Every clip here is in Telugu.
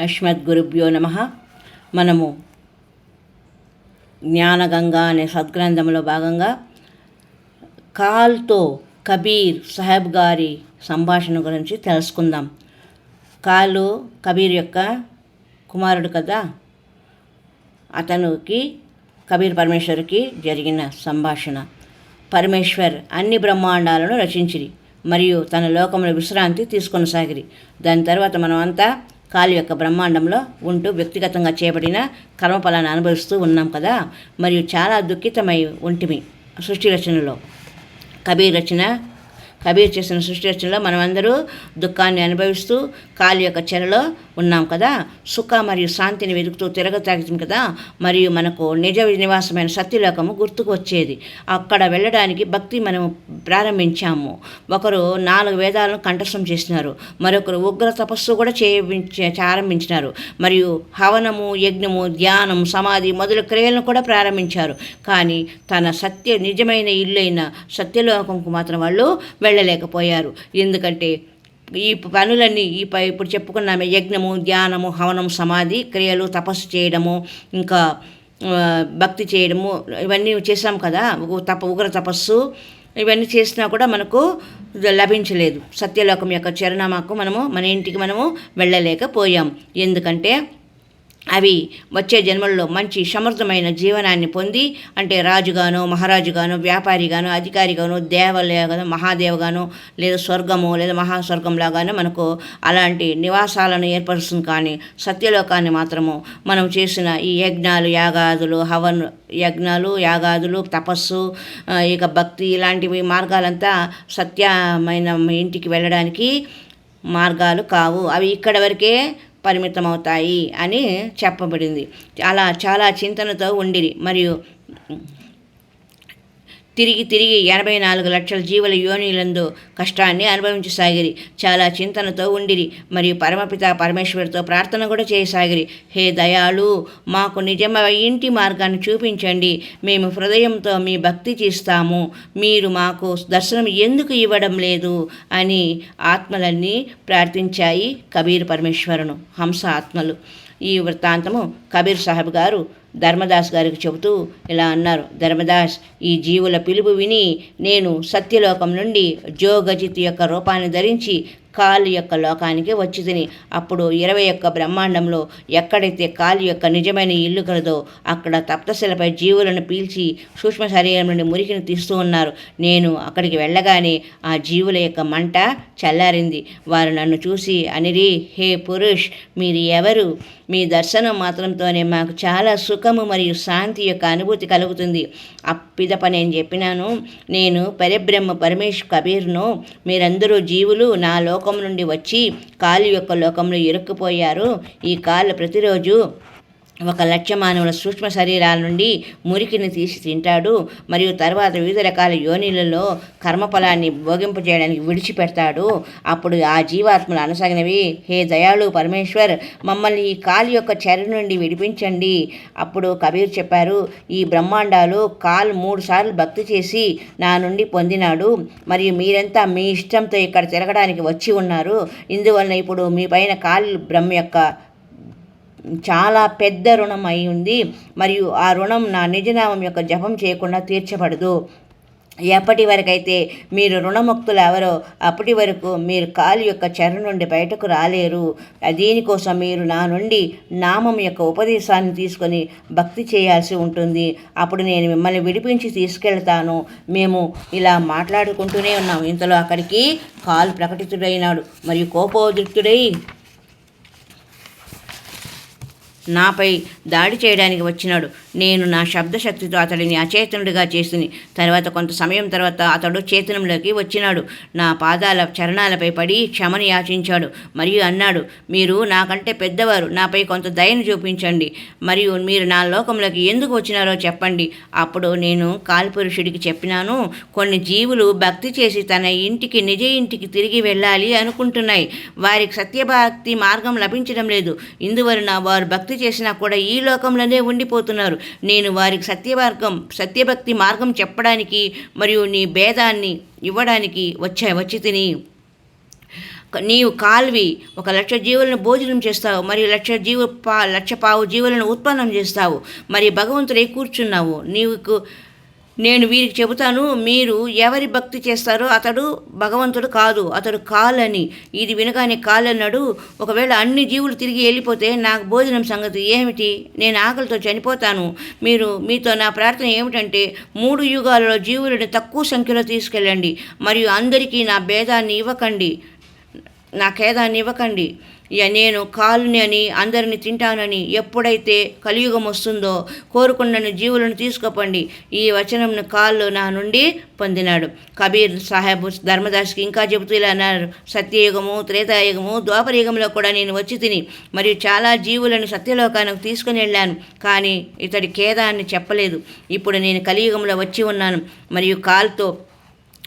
అస్మద్గురుభ్యో నమ. మనము జ్ఞానగంగా అనే సద్గ్రంథంలో భాగంగా కాల్తో కబీర్ సాహెబ్ గారి సంభాషణ గురించి తెలుసుకుందాం. కాలు కబీర్ యొక్క కుమారుడు కదా? అతనికి కబీర్ పరమేశ్వర్కి జరిగిన సంభాషణ. పరమేశ్వర్ అన్ని బ్రహ్మాండాలను రచించిరి మరియు తన లోకంలో విశ్రాంతి తీసుకొనసాగిరి. దాని తర్వాత మనం అంతా కాలు యొక్క బ్రహ్మాండంలో ఉంటూ వ్యక్తిగతంగా చేపడిన కర్మఫలాన్ని అనుభవిస్తూ ఉన్నాం కదా. మరియు చాలా దుఃఖితమై ఉంటిమి సృష్టి రచనలో. కబీర్ రచన కబీర్ చేసిన సృష్టి రచనలో మనమందరూ దుఃఖాన్ని అనుభవిస్తూ కాలి యొక్క చెరలో ఉన్నాం కదా? సుఖ మరియు శాంతిని వెతుకుతూ తిరగతాగుతాం కదా? మరియు మనకు నిజ నివాసమైన సత్యలోకము గుర్తుకు వచ్చేది. అక్కడ వెళ్ళడానికి భక్తి మనం ప్రారంభించాము. ఒకరు నాలుగు వేదాలను కంఠస్థం చేసినారు. మరొకరు ఉగ్ర తపస్సు కూడా చేయించే ప్రారంభించినారు. మరియు హవనము యజ్ఞము ధ్యానం సమాధి మొదలు క్రియలను కూడా ప్రారంభించారు. కానీ తన సత్య నిజమైన ఇల్లైన సత్యలోకంకు మాత్రం వాళ్ళు వెళ్ళలేకపోయారు. ఎందుకంటే ఈ పనులన్నీ ఈ పై ఇప్పుడు చెప్పుకున్నామే యజ్ఞము ధ్యానము హవనం సమాధి క్రియలు తపస్సు చేయడము ఇంకా భక్తి చేయడము ఇవన్నీ చేసాం కదా తప ఉగ్ర తపస్సు ఇవన్నీ చేసినా కూడా మనకు లభించలేదు. సత్యలోకం యొక్క చిరునామాకు మనము మన ఇంటికి మనము వెళ్ళలేకపోయాం. ఎందుకంటే అవి వచ్చే జన్మల్లో మంచి సమర్థమైన జీవనాన్ని పొంది అంటే రాజుగాను మహారాజుగాను వ్యాపారిగాను అధికారిగాను దేవలేగాను మహాదేవగాను లేదా స్వర్గము లేదా మహాస్వర్గంలాగాను మనకు అలాంటి నివాసాలను ఏర్పరుస్తుంది. కానీ సత్యలోకాన్ని మాత్రము మనం చేసిన ఈ యజ్ఞాలు యాగాదులు హవన్ యజ్ఞాలు యాగాదులు తపస్సు ఇక భక్తి ఇలాంటివి మార్గాలంతా సత్యమైన ఇంటికి వెళ్ళడానికి మార్గాలు కావు. అవి ఇక్కడ వరకే పరిమితమవుతాయి అని చెప్పబడింది. అలా చాలా చింతనతో ఉండిరి. మరియు తిరిగి తిరిగి ఎనభై నాలుగు లక్షల జీవుల యోనిలందు కష్టాన్ని అనుభవించసాగిరి చాలా చింతనతో ఉండిరి. మరియు పరమపిత పరమేశ్వరుతో ప్రార్థన కూడా చేయసాగిరి హే దయాళు మాకు నిజమ ఇంటి మార్గాన్ని చూపించండి. మేము హృదయంతో మీ భక్తి చేస్తాము. మీరు మాకు దర్శనం ఎందుకు ఇవ్వడం లేదు? అని ఆత్మలన్నీ ప్రార్థించాయి కబీర్ పరమేశ్వరును. హంస ఆత్మలు. ఈ వృత్తాంతము కబీర్ సాహెబ్ గారు ధర్మదాస్ గారికి చెబుతూ ఇలా అన్నారు. ధర్మదాస్ ఈ జీవుల పిలుపు విని నేను సత్యలోకం నుండి జోగజిత్ యొక్క రూపాన్ని ధరించి కాలు యొక్క లోకానికి వచ్చి తిని. అప్పుడు ఇరవై యొక్క బ్రహ్మాండంలో ఎక్కడైతే కాలు యొక్క నిజమైన ఇల్లు కలదో అక్కడ తప్తశిలపై జీవులను పీల్చి సూక్ష్మ శరీరం నుండి మురికిని తీస్తూ ఉన్నారు. నేను అక్కడికి వెళ్ళగానే ఆ జీవుల యొక్క మంట చల్లారింది. వారు నన్ను చూసి అనిరి హే పురుష్ మీరు ఎవరు? మీ దర్శనం మాత్రంతోనే మాకు చాలా సుఖము మరియు శాంతి యొక్క అనుభూతి కలుగుతుంది. అప్పిదప నేను చెప్పినాను. నేను పరిబ్రహ్మ పరమేశ్ కబీర్ను. మీరందరూ జీవులు. నా లోక లోకం నుండి వచ్చి కాలు యొక్క లోకంలో ఇరుక్కుపోయారు. ఈ కాలు ప్రతిరోజు ఒక లక్ష మానవుల సూక్ష్మ శరీరాల నుండి మురికిని తీసి తింటాడు మరియు తర్వాత వివిధ రకాల యోనిలలో కర్మఫలాన్ని భోగింపజేయడానికి విడిచిపెడతాడు. అప్పుడు ఆ జీవాత్మలు అనసాగినవి హే దయాళు పరమేశ్వర్ మమ్మల్ని ఈ కాలు యొక్క చెర నుండి విడిపించండి. అప్పుడు కబీర్ చెప్పారు ఈ బ్రహ్మాండాలు కాల్ మూడు సార్లు భక్తి చేసి నా నుండి పొందినాడు మరియు మీరంతా మీ ఇష్టంతో ఇక్కడ తిరగడానికి వచ్చి ఉన్నారు. ఇందువలన ఇప్పుడు మీ పైన కాల్ బ్రహ్మ యొక్క చాలా పెద్ద రుణం అయి ఉంది. మరియు ఆ రుణం నా నిజనామం యొక్క జపం చేయకుండా తీర్చబడదు. ఎప్పటి వరకైతే మీరు రుణముక్తులు ఎవరో అప్పటి వరకు మీరు కాలు యొక్క చెర నుండి బయటకు రాలేరు. దీనికోసం మీరు నా నుండి నామం యొక్క ఉపదేశాన్ని తీసుకొని భక్తి చేయాల్సి ఉంటుంది. అప్పుడు నేను మిమ్మల్ని విడిపించి తీసుకెళ్తాను. మేము ఇలా మాట్లాడుకుంటూనే ఉన్నాం. ఇంతలో అక్కడికి కాలు ప్రకటితుడైనాడు. మరియు కోపోద్రిక్తుడై నాపై దాడి చేయడానికి వచ్చినాడు. నేను నా శబ్దశక్తితో అతడిని అచేతనుడిగా చేసిని. తర్వాత కొంత సమయం తర్వాత అతడు చేతనంలోకి వచ్చినాడు. నా పాదాల చరణాలపై పడి క్షమని యాచించాడు. మరియు అన్నాడు మీరు నాకంటే పెద్దవారు. నాపై కొంత దయను చూపించండి. మరియు మీరు నా లోకంలోకి ఎందుకు వచ్చినారో చెప్పండి. అప్పుడు నేను కాల్పురుషుడికి చెప్పినాను కొన్ని జీవులు భక్తి చేసి తన ఇంటికి నిజ ఇంటికి తిరిగి వెళ్ళాలి అనుకుంటున్నాయి. వారికి సత్యభక్తి మార్గం లభించడం లేదు. ఇందువలన వారు భక్తి చేసినా కూడా ఈ లోకంలోనే ఉండిపోతున్నారు. నేను వారికి సత్యమార్గం సత్యభక్తి మార్గం చెప్పడానికి మరియు నీ భేదాన్ని ఇవ్వడానికి వచ్చా వచ్చి తిని. నీవు కాల్వి ఒక లక్ష జీవులను భోజనం చేస్తావు మరి లక్ష జీవు పా లక్ష పావు జీవులను ఉత్పన్నం చేస్తావు మరి భగవంతుడే కూర్చున్నావు. నీవుకు నేను వీరికి చెబుతాను మీరు ఎవరి భక్తి చేస్తారో అతడు భగవంతుడు కాదు అతడు కాలని. ఇది వినగానే కాలన్నాడు. ఒకవేళ అన్ని జీవులు తిరిగి వెళ్ళిపోతే నాకు భోజనం సంగతి ఏమిటి? నేను ఆకలితో చనిపోతాను. మీరు మీతో నా ప్రార్థన ఏమిటంటే మూడు యుగాలలో జీవులను తక్కువ సంఖ్యలో తీసుకెళ్ళండి మరియు అందరికీ నా భేదాన్ని ఇవ్వకండి. నాకేదాన్ని ఇవ్వకండి ఇక నేను కాలుని అని అందరిని తింటానని ఎప్పుడైతే కలియుగం వస్తుందో కోరుకున్న జీవులను తీసుకోపండి. ఈ వచనంను కాళ్ళు నా నుండి పొందినాడు. కబీర్ సాహెబ్ ధర్మదాస్కి ఇంకా చెబుతూ ఇలా అన్నారు. సత్యయుగము త్రేతాయుగము ద్వాపరయుగంలో కూడా నేను వచ్చి తిని మరియు చాలా జీవులను సత్యలోకానికి తీసుకుని వెళ్ళాను. కానీ ఇతడి ఖేదాన్ని చెప్పలేదు. ఇప్పుడు నేను కలియుగంలో వచ్చి ఉన్నాను. మరియు కాల్తో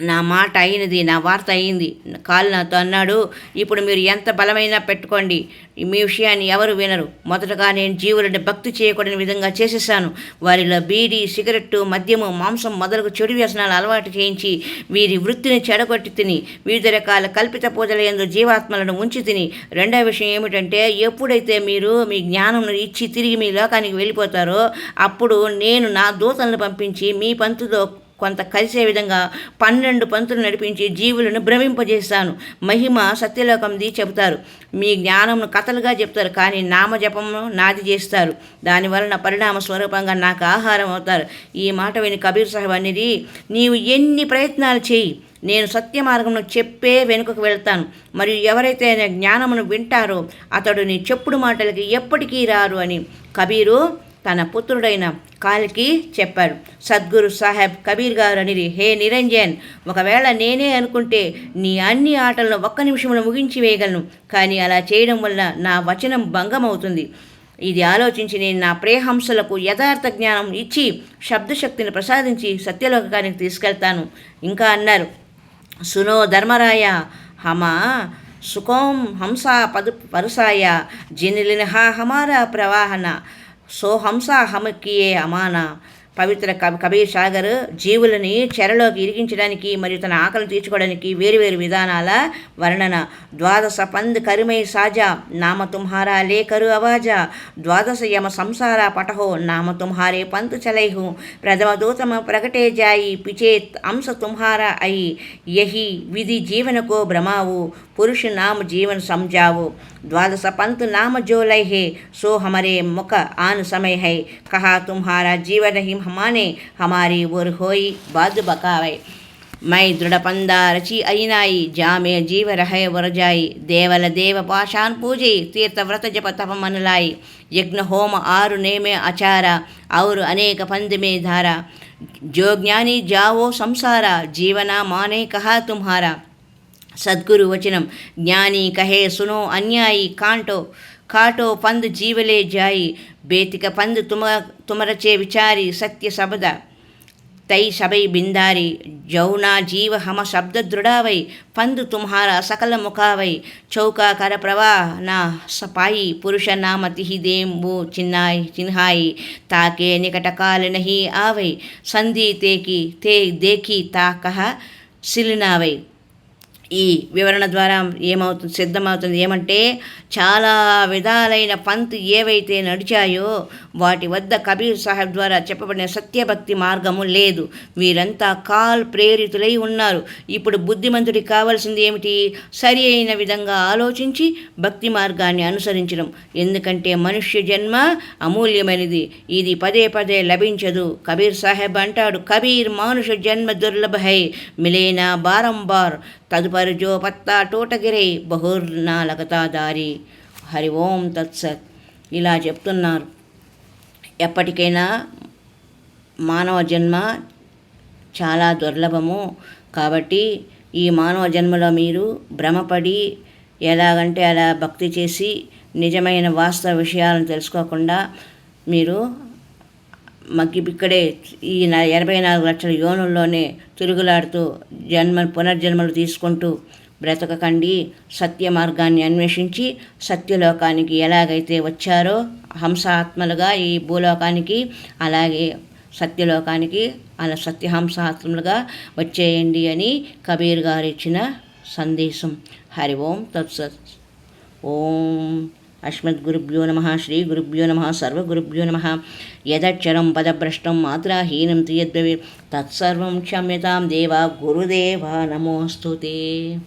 నా మాట అయినది నా వార్త అయింది. కాలు నాతో అన్నాడు ఇప్పుడు మీరు ఎంత బలమైనా పెట్టుకోండి. మీ విషయాన్ని ఎవరు వినరు. మొదటగా నేను జీవులను భక్తి చేయకూడని విధంగా చేసేసాను వారిలో బీడి సిగరెట్టు మద్యము మాంసం మొదలగు చెడు వ్యసనాలు అలవాటు చేయించి వీరి వృత్తిని చెడగొట్టి తిని వివిధ రకాల కల్పిత పూజల ఎందు జీవాత్మలను ఉంచి తిని రెండవ విషయం ఏమిటంటే ఎప్పుడైతే మీరు మీ జ్ఞానం ఇచ్చి తిరిగి మీ లోకానికి వెళ్ళిపోతారో అప్పుడు నేను నా దూతలను పంపించి మీ పంతుతో కొంత కలిసే విధంగా పన్నెండు పంతులు నడిపించి జీవులను భ్రమింపజేస్తాను. మహిమ సత్యలోకంది చెబుతారు. మీ జ్ఞానంను కథలుగా చెప్తారు కానీ నామజపమును నాది చేస్తారు. దానివలన పరిణామ స్వరూపంగా నాకు ఆహారం అవుతారు. ఈ మాట విని కబీర్ సాహెబ్ అనేది నీవు ఎన్ని ప్రయత్నాలు చేయి నేను సత్య మార్గంలో చెప్పే వెనుకకు వెళ్తాను. మరియు ఎవరైతే జ్ఞానమును వింటారో అతడు నీ చెప్పుడు మాటలకి ఎప్పటికీ రారు అని. కబీరు తన పుత్రుడైన కాలికి చెప్పాడు సద్గురు సాహెబ్ కబీర్ గారు అనేది హే నిరంజన్ ఒకవేళ నేనే అనుకుంటే నీ అన్ని ఆటలను ఒక్క నిమిషంలో ముగించి వేయగలను. కానీ అలా చేయడం వల్ల నా వచనం భంగమవుతుంది. ఇది ఆలోచించి నేను నా ప్రేహంసలకు యథార్థ జ్ఞానం ఇచ్చి శబ్దశక్తిని ప్రసాదించి సత్యలోకానికి తీసుకెళ్తాను. ఇంకా అన్నారు సునో ధర్మరాయ హమా సుఖోం హంసా పదు పరుసాయ జినిలిన హమారా ప్రవాహన సో హంస హమకియే అమాన. పవిత్ర కబీర్ సాగర్ జీవులని చెరలోకి ఇరిగించడానికి మరియు తన ఆకలి తీర్చుకోవడానికి వేరువేరు విధానాల వర్ణన. ద్వాదశ పంద్ కరుమై సాజా నామ తుమ్హారా లే కరు అవాజా. ద్వాదశ యమ సంసార పటహో నామ తుమ్హారే పంత్ చలైహు. ప్రథమ దూతమ ప్రకటే జాయి పిచేత్ అంశ తుమ్హారా అయి. యహి విధి జీవనకో భ్రమావు పురుషు నామ జీవన సంజావు. द्वादश पंत नाम जो लय है सो हमारे मुख आन समय है। कहा, तुम्हारा जीवन ही हमाने हमारी ओर होई बाद बकावे। मैं दृढ़ पंदा रची अइनाई जामे जीव रहे, वर जाई। देवल देव पाषाण पूजे, तीर्थ व्रत जप तप मन लाई। यज्ञ होम आरु नेमे आचारा और अनेक पंद में धारा। जो ज्ञानी जाओ संसारा, जीवना माने कहा तुम्हारा। సద్గురు వచనం. జ్ఞాని కహే సునో అన్యాయి కాంటో కాటో పందు జీవలే జాయి. బేతిక పందు తుమ తుమరచే విచారి సత్య సబద. తై సబై బిందారి. జౌనా జీవ హమ శబ్ద దృఢావై. పందు తుమ్హార సకల ముఖావై. చౌకా కర ప్రవా నా సపాయి. పురుష నామతి దేంబు చిన్నాయి చిన్హాయి. తాకే నికట కాల నహి ఆవై. సంధి తేకి తే దేకి తాకహ శిలినావై. ఈ వివరణ ద్వారా ఏమవుతుంది సిద్ధమవుతుంది ఏమంటే చాలా విధాలైన పంత్ ఏవైతే నడిచాయో వాటి వద్ద కబీర్ సాహెబ్ ద్వారా చెప్పబడిన సత్యభక్తి మార్గము లేదు. వీరంతా కాల్ ప్రేరితులై ఉన్నారు. ఇప్పుడు బుద్ధిమంతుడికి కావాల్సింది ఏమిటి? సరి అయిన విధంగా ఆలోచించి భక్తి మార్గాన్ని అనుసరించడం. ఎందుకంటే మనుష్య జన్మ అమూల్యమైనది. ఇది పదే పదే లభించదు. కబీర్ సాహెబ్ అంటాడు కబీర్ మానుష జన్మ దుర్లభ హై మిలేనా బారంబార్. తదుపరి జోపత్తా టూటగిరి బహుర్నాలగతాదారి హరి ఓం తత్సత్. ఇలా చెప్తున్నారు. ఎప్పటికైనా మానవ జన్మ చాలా దుర్లభము. కాబట్టి ఈ మానవ జన్మలో మీరు భ్రమపడి ఎలాగంటే అలా భక్తి చేసి నిజమైన వాస్తవ విషయాలను తెలుసుకోకుండా మీరు మగ్గి ఇక్కడే ఈ న- ఎనభై నాలుగు లక్షల యోనుల్లోనే తిరుగులాడుతూ జన్మ పునర్జన్మలు తీసుకుంటూ బ్రతకకండి. సత్య మార్గాన్ని అన్వేషించి సత్యలోకానికి ఎలాగైతే వచ్చారో హంస ఆత్మలుగా ఈ భూలోకానికి అలాగే సత్యలోకానికి అలా సత్యహంస ఆత్మలుగా వచ్చేయండి అని కబీర్ గారు ఇచ్చిన సందేశం. హరి ఓం తత్సత్. ఓం అస్మద్గురుభ్యో నమ శ్రీ గురుభ్యో నమ సర్వగురుభ్యో నమ. యదక్షరం పదభ్రష్టం మాత్రాహీనం త్రియద్వవి తత్సర్వం క్షమ్యతాం దేవా గురుదేవా నమోస్తుతే.